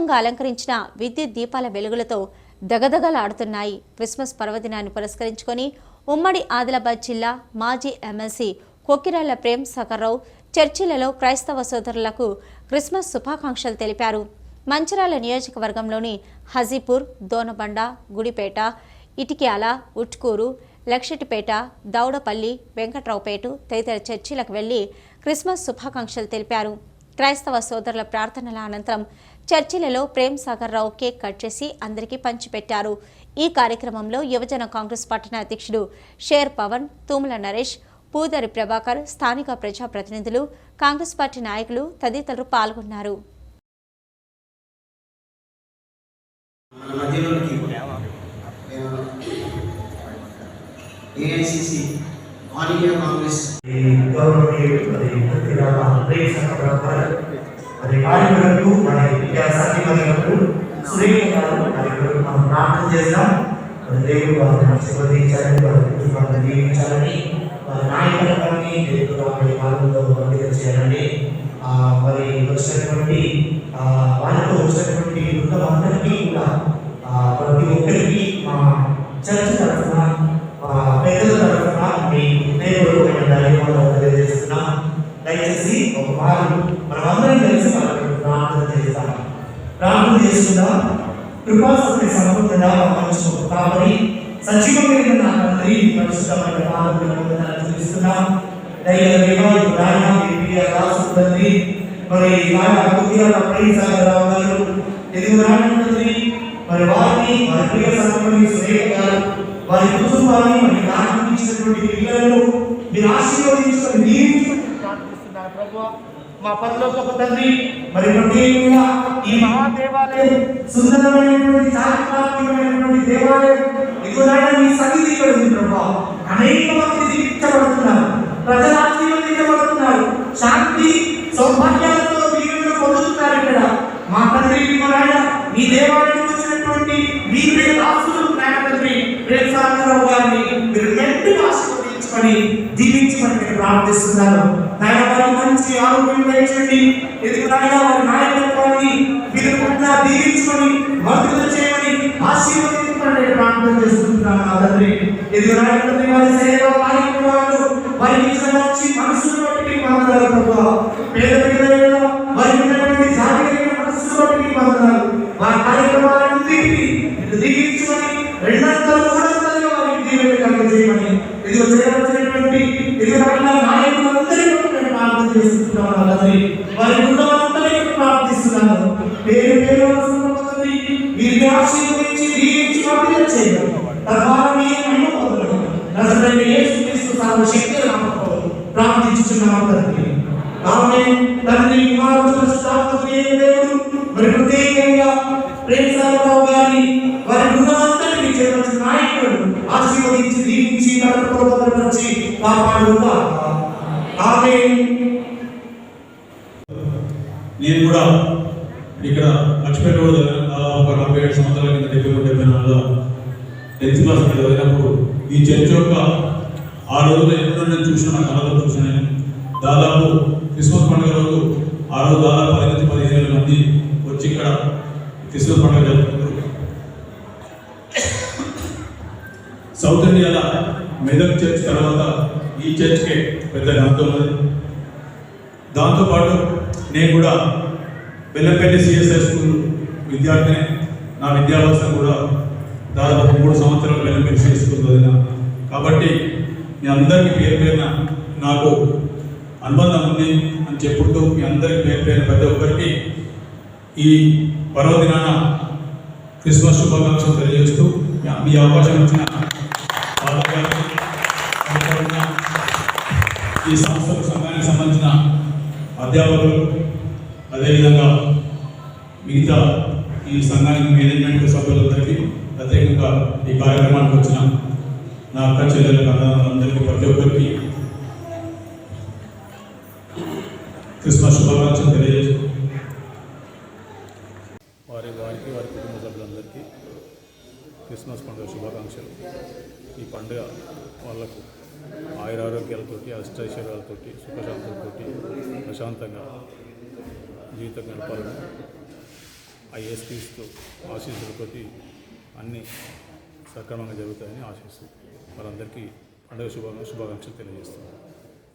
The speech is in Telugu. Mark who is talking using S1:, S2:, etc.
S1: ప్రత్యేకంగా అలంకరించిన విద్యుత్ దీపాల వెలుగులతో దగదగలాడుతున్నాయి. క్రిస్మస్ పర్వదినాన్ని పురస్కరించుకొని ఉమ్మడి ఆదిలాబాద్ జిల్లా మాజీ ఎమ్మెల్సీ కొక్కిరాళ్ళ ప్రేమ్ సకర్రావు చర్చిలలో క్రైస్తవ సోదరులకు క్రిస్మస్ శుభాకాంక్షలు తెలిపారు. మంచిరాల నియోజకవర్గంలోని హజీపూర్ దోనబండ గుడిపేట ఇటిక్యాల ఉట్కూరు లక్షటిపేట దౌడపల్లి వెంకట్రావుపేట తదితర చర్చిలకు వెళ్ళి క్రిస్మస్ శుభాకాంక్షలు తెలిపారు. క్రైస్తవ సోదరుల ప్రార్థనల అనంతరం చర్చిలలో ప్రేమ్ సాగర్ రావు కేక్ కట్ చేసి అందరికీ పంచిపెట్టారు. ఈ కార్యక్రమంలో యువజన కాంగ్రెస్ పట్టణ అధ్యక్షుడు షేర్ పవన్ తూముల నరేష్ పూదరి ప్రభాకర్ స్థానిక ప్రజాప్రతినిధులు కాంగ్రెస్ పార్టీ నాయకులు తదితరులు పాల్గొన్నారు.
S2: ఏఐసిసి ఆల్ ఇండియా కాంగ్రెస్
S3: మరి విద్యా సాధికారులకు సురేఖ గారు కార్యక్రమం మనం ప్రార్థన చేద్దాం దేవుడు వారిని ఆశీర్వదించాలని వారి దీవించాలని వారి నాయకత్వాన్ని దేవుడు వారి చేయాలని మరి వచ్చినటువంటి ఆ, వారితో వచ్చినటువంటి వృద్ధం అందరికీ కూడా ఆ, ప్రతి ఒక్కరికి మా చర్చ తరఫున ఆ, పెద్దల తరఫున మీ హృదయపూర్వకమైన ధన్యవాదాలు తెలియజేస్తున్నాం దయచేసి ఒక వారు మనమందరం కలిసి వాళ్ళకి ప్రార్థన చేస్తాం ప్రార్థన చేస్తుందా కృపాసక్తి సంపూర్ణ మంచు కాబట్టి సజీవమైన నా తండ్రి పరిశుద్ధమైన పాదములను చూపిస్తున్నాం దయ దేవాలు నాయన రాసు తండ్రి మరి నాయన కుదియాల ప్రేసాగరావు గారు తండ్రి మరి వారిని వారి ప్రియ సురేఖ గారు వారి కుటుంబాన్ని మరి నాకు ఇచ్చినటువంటి పిల్లలను మీరు ఆశీర్వదించుకొని దీవించుకొని ప్రార్థిస్తున్నారు ప్రభువా మా పరలోకపు తండ్రి మరి కూడా ఈ మహాదేవాలయం సుందరమైనటువంటి చారిత్రాత్మకమైనటువంటి దేవాలయం. ఇదిగోనైనా మీ సన్నిధి ఇక్కడ ఉంది ప్రభా. అనేక మంది దీవించబడుతున్నారు. ప్రజలు ఆశీర్వదించబడుతున్నారు శాంతి సౌభాగ్యాలతో దీవెనలు పొందుతున్నారు ఇక్కడ. మా తండ్రి ఇదిగోనైనా మీ దేవాలయం వచ్చినటువంటి మీ దాసులు. నాయన తండ్రి ప్రేమసాగరరావు గారిని మీరు మెండుగా ఆశీర్వదించుకొని దీవించమని నేను ప్రార్థిస్తున్నాను. నాయన వారికి మంచి ఆరోగ్యం దయచేయండి. ఎదుగు వారి నాయకత్వాన్ని మీరు కూడా దీవించుకొని వర్ధన చేయమని ఆశీర్వదించుకోండి ప్రార్థన చేస్తున్నాను నా తండ్రి. ఎదుగు వారి సేవ కార్యక్రమాలు వారి ఇచ్చిన మంచి మనసును బట్టి మీకు పేద పిల్లల వారి చేయండి నజరైన యేసు సర్వశక్తి నామములో ప్రార్థించుచున్నాము తండ్రి. ఆమె తండ్రి కుమారుడు దేవుడు మరి ప్రత్యేకంగా ప్రేమసాగరావు వారి నాయకుడు ఆశీర్వదించి దీవించి ఆమె
S4: నేను కూడా ఇక్కడ లక్ష్మీ రోడ్ ఒక నలభై ఏడు సంవత్సరాల కింద డెబ్బై డెబ్బై నాలుగులో టెన్త్ క్లాస్ మీద ఈ చర్చ్ యొక్క ఆ రోజులో ఎన్నో నేను చూసిన నా కళలో చూసిన దాదాపు క్రిస్మస్ పండుగ రోజు ఆ రోజు దాదాపు పది నుంచి పదిహేను వేల మంది వచ్చి ఇక్కడ క్రిస్మస్ పండుగ జరుపుకుంటారు సౌత్ ఇండియాలో మెదక్ చర్చ్ తర్వాత ఈ చర్చ్కే పెద్ద ఘనత ఉన్నది. దాంతోపాటు నేను కూడా బెల్లంపల్లి సిఎస్ఐ స్కూల్ విద్యార్థిని నా విద్యాభ్యాసం కూడా దాదాపు మూడు సంవత్సరాలు బెల్లంపల్లి సిఎస్ కాబట్టి మీ అందరికీ పేరు పేరున నాకు అనుబంధం ఉంది అని చెప్పుతూ మీ అందరికీ పేరు పేరున ప్రతి ఒక్కరికి ఈ పర్వదినాన క్రిస్మస్ శుభాకాంక్షలు తెలియజేస్తూ మీ- అవకాశం ఇచ్చిన ఈ సంస్థకు సంఘానికి సంబంధించిన అధ్యాపకులు అదేవిధంగా మిగతా ఈ సంఘానికి మేనేజ్మెంట్ సభ్యులందరికీ ప్రత్యేకంగా ఈ కార్యక్రమానికి వచ్చిన నా అక్క చెల్లెలకు అన్నదమ్ములందరికీ ప్రతి ఒక్కరికి క్రిస్మస్ శుభాకాంక్షలు తెలియజేస్తూ
S5: వారి వారికి వారి కుటుంబ సభ్యులందరికీ క్రిస్మస్ పండుగ శుభాకాంక్షలు. ఈ పండుగ వాళ్ళకు ఆయురారోగ్యాలతోటి అష్టైశ్వర్యాలతోటి సుఖశాంతులతోటి ప్రశాంతంగా జీవితం గడపాలని
S4: ఐఎస్పీస్తో ఆశీస్సులతోటి అన్నీ సక్రమంగా జరుగుతాయని ఆశిస్తూ వాళ్ళందరికీ పండుగ శుభా శుభాకాంక్షలు తెలియజేస్తున్నాను.